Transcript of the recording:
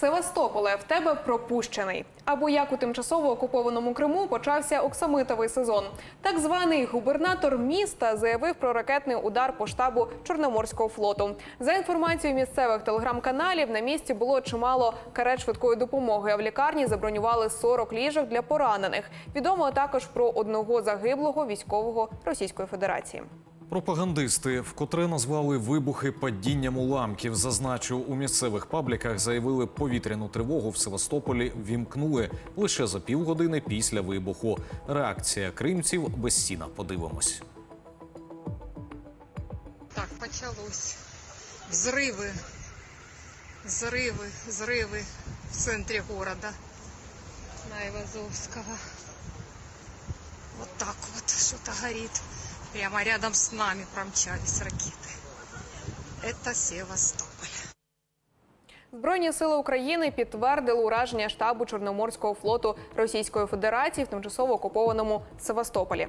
Севастополе в тебе пропущений. Або як у тимчасово окупованому Криму почався оксамитовий сезон. Так званий губернатор міста заявив про ракетний удар по штабу Чорноморського флоту. За інформацією місцевих телеграм-каналів, на місці було чимало карет швидкої допомоги. А в лікарні забронювали 40 ліжок для поранених. Відомо також про одного загиблого військового Російської Федерації. Пропагандисти вкотре назвали вибухи падінням уламків. Зазначу, у місцевих пабліках заявили повітряну тривогу в Севастополі вімкнули лише за півгодини після вибуху. Реакція кримців без сіна. Подивимось. Так, почалось. Взрывы, взрывы, взрывы в центре города Найвазовского. Вот так вот что-то горит. Прямо рядом с нами промчались ракеты. Это Севастополь. Збройні сили України підтвердили ураження штабу Чорноморського флоту Російської Федерації в тимчасово окупованому Севастополі.